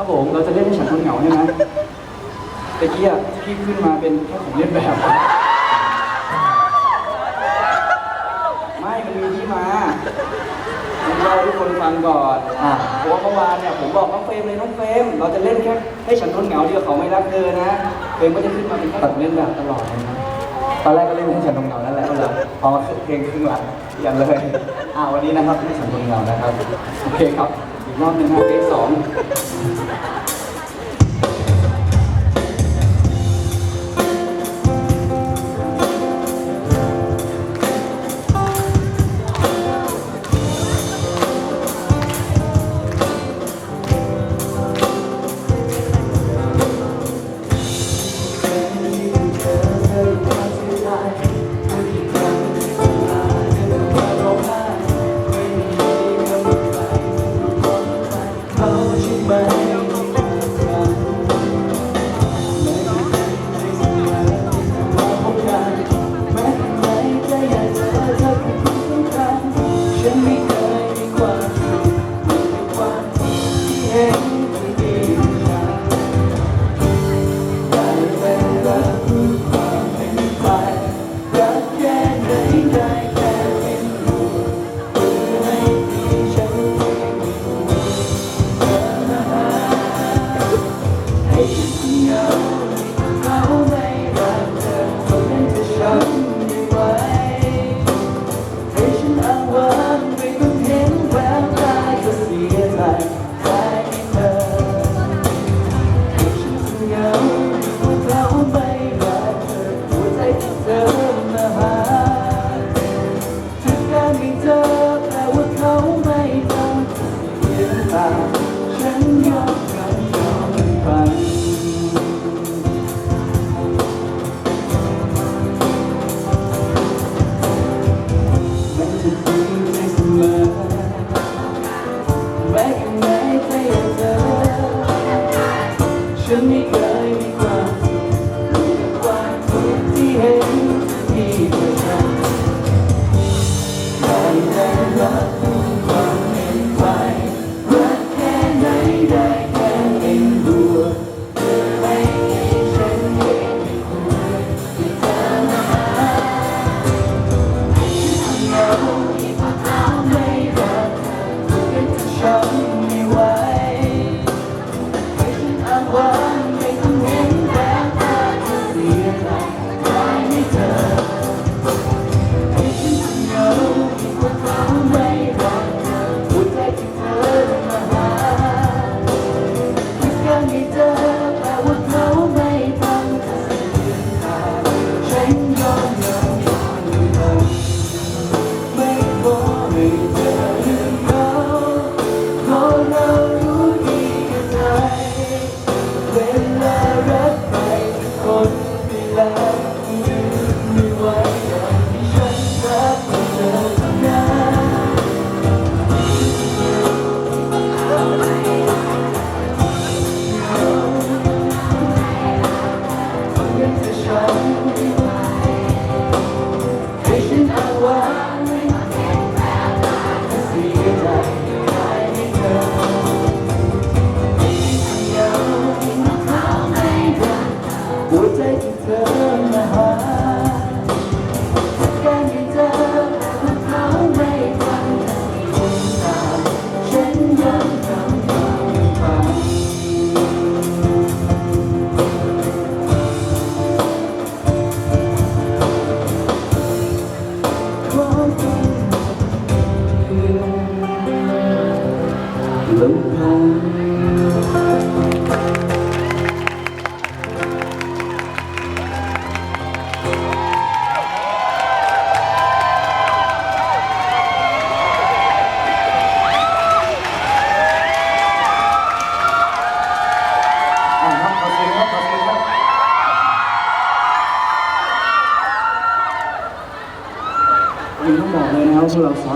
ครับผมเราจะเล่นให้ฉันคนเหงาใช่ไหมตะกี้อะพี่ขึ้นมาเป็นแค่ของเล่นแบบ ไม่มันมีที่มาผมเล่าให้ทุกคนฟังก่อนอะเพราะว่าเมื่อวานเนี่ยผมบอกน้องเฟรมเลยน้องเฟรมเราจะเล่นแค่ให้ฉันคนเหงาเดียวเขาไม่รักเธอนะเฟรมก็จะขึ้นมาเป็นแค่ของเล่นแบบตลอดเลยนะตอนแรกก็เล่นให้ฉันตรงเงานั่นแหละพอมาเพลงครึ่งหลังเปลี่ยนเลยอ่าวันนี้นะครับให้ฉันตรงเงานะครับโอเคครับ รอบหนึ่งนะเทคสอง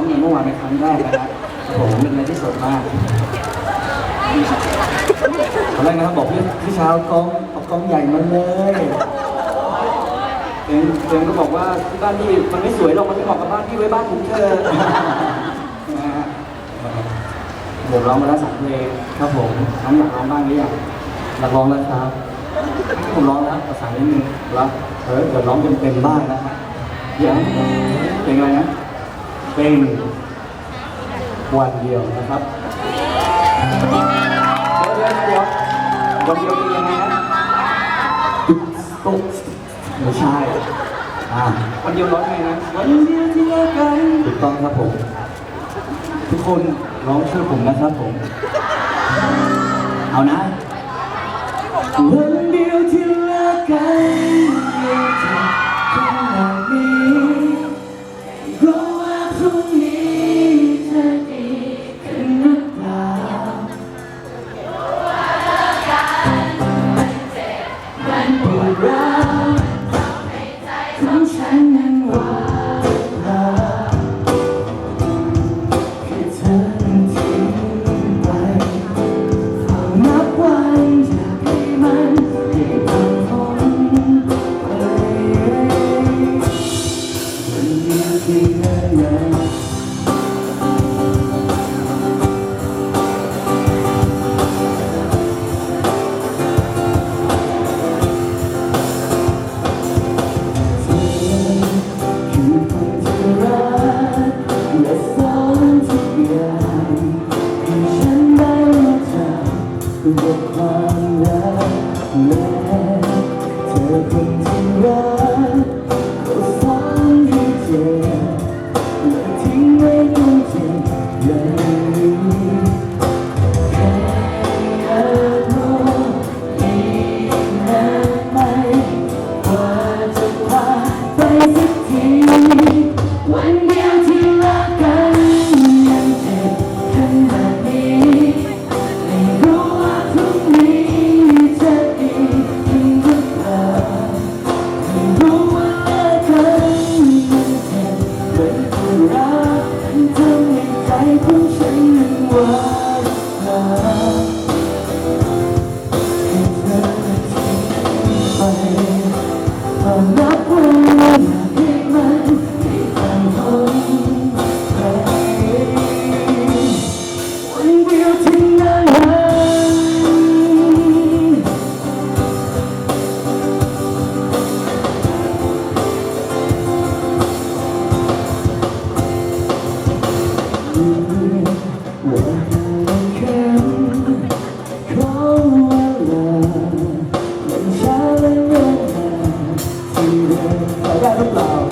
เนี่ยเมื่อวานเป็นครั้งแรกนะครับผมเป็นอะไรที่สดมากตอนแรกนะครับบอกพี่พี่เช้ากล้องเอากล้องใหญ่มาเลยเอมเอมก็บอกว่าที่บ้านพี่มันไม่สวยหรอกมันไม่เหมาะกับบ้านพี่ไว้บ้านผมเธอนะฮะผมร้องมาแล้วสามเพลงครับผมน้องอยากร้องบ้างหรือยังอยากร้องแล้วครับผมร้องนะภาษานิดนึงแล้วเออเดี๋ยวร้องเป็นเต็มบ้างนะฮะเดี๋ยวเป็นไงนะ เป็นวันเดียวนะครับเดี๋ยวเดี๋ยววันเดียวเป็นยังไงนะตุ๊กตุ๊กไม่ใช่อ่าวันเดียวร้องไงนะวันเดียวที่เลิกกันถูกต้องครับผม ทุกคนร้องช่วยผมนะครับผม เอานะวันเดียวที่เลิกกันเดียวที่ขนาดนี้ Look my life, look ให้พวกฉันหวัง I got a problem.